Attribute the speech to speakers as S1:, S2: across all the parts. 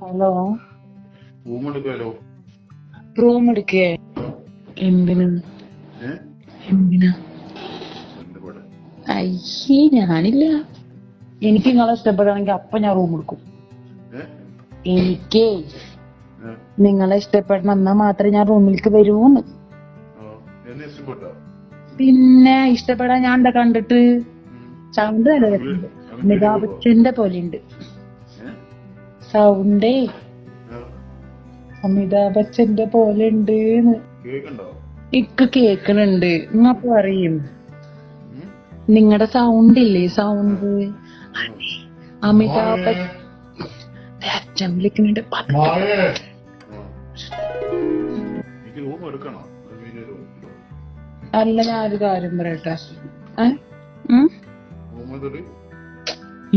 S1: Hello.
S2: Room എടുക്കാലോ
S1: room എടുക്കേ. എന്തിന്? എന്തിനാ? അയ്യേ ഞാനില്ല. എനിക്ക് നിങ്ങളെ ഇഷ്ടപ്പെടുകയാണെങ്കിൽ അപ്പൊ ഞാൻ റൂം എടുക്കും. എനിക്ക്? നിങ്ങളെ ഇഷ്ടപ്പെടണം എന്നാ മാത്രമേ ഞാൻ റൂമിലേക്ക് വരൂന്ന് പിന്നെ ഇഷ്ടപ്പെടാൻ ഞാൻ എന്താ കണ്ടിട്ട്. സൗണ്ട് നല്ല അമിതാഭ് ബച്ചന്റെ പോലെ ഉണ്ട്? സൗണ്ടേ അമിതാഭ് ബച്ചന്റെ പോലെ ഉണ്ട് ഇക്ക് കേക്കണുണ്ട് നിങ്ങ പറയും.
S2: നിങ്ങടെ
S1: നിങ്ങളുടെ സൗണ്ട് ഇല്ലേ സൗണ്ട് അമിതാഭ് ബച്ചൻ വിളിക്കുന്നുണ്ട്. അല്ല ഞാനൊരു കാര്യം പറയട്ടെ.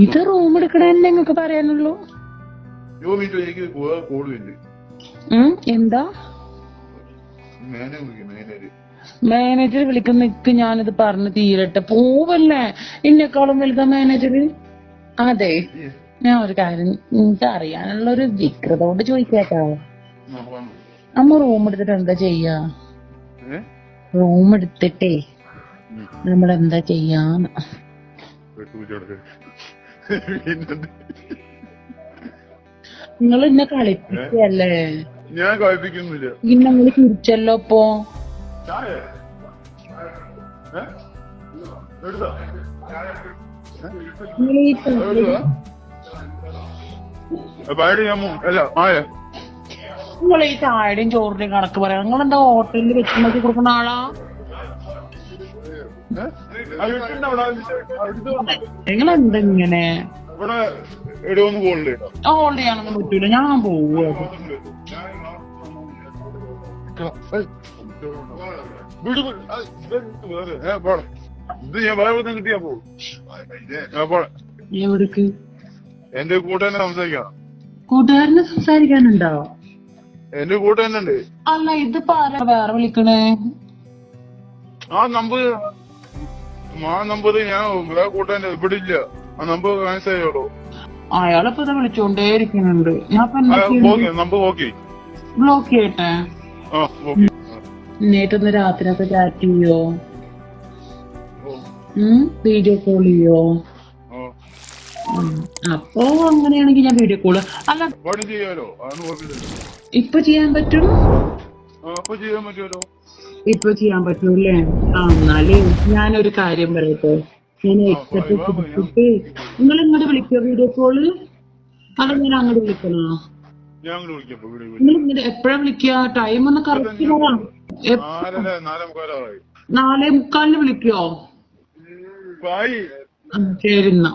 S1: ഇത് റൂം എടുക്കണ നിങ്ങൾക്ക് പറയാനുള്ളൂ.
S2: കോൾ ഉണ്ട്.
S1: ഉം? എന്താ? മാനേജർ വിളിക്കുന്ന നിക്ക് ഞാനിത് പറഞ്ഞു തീരട്ടെ. പോവല്ലേ? എന്നെക്കാളും വലുതാ മാനേജർ അതെ. ഞാൻ ഒരു കാര്യം എനിക്ക് അറിയാനുള്ള ഒരു വിക്രതോട് കൊണ്ട് ചോദിക്കാട്ടോ നമ്മ റൂം എടുത്തിട്ട് എന്താ ചെയ്യാ? റൂം എടുത്തിട്ടേ
S2: നമ്മളെന്താ
S1: നമ്മൾ എന്താ ചെയ്യാന്ന്? നിങ്ങൾ എന്നെ കളിപ്പിക്കല്ലേ
S2: ഞാൻ കളിപ്പിക്കുന്നില്ല.
S1: പിന്നെ നിങ്ങൾ തിരിച്ചല്ലോ ഇപ്പൊ? നിങ്ങൾ ഈ താഴെയും ചോറിന്റെയും കണക്ക് പറയാം. നിങ്ങൾ എന്താ ഹോട്ടലിൽ വെച്ചുണ്ടാക്കി കൊടുക്കുന്ന ആളാ. നിങ്ങൾ എന്താ ഇങ്ങനെ
S2: ഇവിടെ ഇടവൊന്ന് ഹോൾഡ് കേട്ടോ
S1: ഹോൾഡ് ചെയ്യാനൊന്നും പറ്റൂല. ഞാൻ പോവുക
S2: ഇത് ഞാൻ വേറെ കിട്ടിയാ പോകും
S1: എവിടേക്ക്?
S2: എന്റെ കൂട്ടുകാരനെ സംസാരിക്കാം
S1: കൂട്ടുകാരന് സംസാരിക്കാനുണ്ടോ?
S2: എന്റെ കൂട്ടുകാരനെ ഉണ്ട്.
S1: അല്ല ഇത് വേറെ വിളിക്കണേ?
S2: ആ നമ്പർ ആ നമ്പർ ഞാൻ വേറെ കൂട്ടുകാരൻ ഇവിടെ ഇല്ല. ക്യാൻസൽ ചെയ്യോളൂ
S1: അയാളിപ്പോ വിളിച്ചോണ്ടേ ഇരിക്കുന്നുണ്ട് ഞാൻ ബ്ലോക്ക് ചെയ്യട്ടെ? നേറ്റൊന്ന് രാത്രിയൊക്കെ ചാറ്റ് ചെയ്യോ? വീഡിയോ കോൾ ചെയ്യോ? അപ്പോ അങ്ങനെയാണെങ്കിൽ ഞാൻ വീഡിയോ കോൾ അല്ല ഇപ്പൊ ചെയ്യാൻ പറ്റും? ഇപ്പൊ ചെയ്യാൻ പറ്റൂല്ലേ ആ എന്നാലേ ഞാനൊരു കാര്യം പറയട്ടെ. ഞാൻ എക്സെപ്റ്റ് കൊടുത്തിട്ട് നിങ്ങൾ ഇങ്ങോട്ട് വിളിക്കോ വീഡിയോ കോൾ അല്ല ഞാൻ അങ്ങോട്ട് വിളിക്കണോ? നിങ്ങൾ ഇങ്ങോട്ട് എപ്പോഴാ വിളിക്കുക? ടൈം ഒന്ന് കറക്റ്റ്
S2: നാലേ
S1: മുക്കാലിന് വിളിക്കോ? ശരി എന്നാ.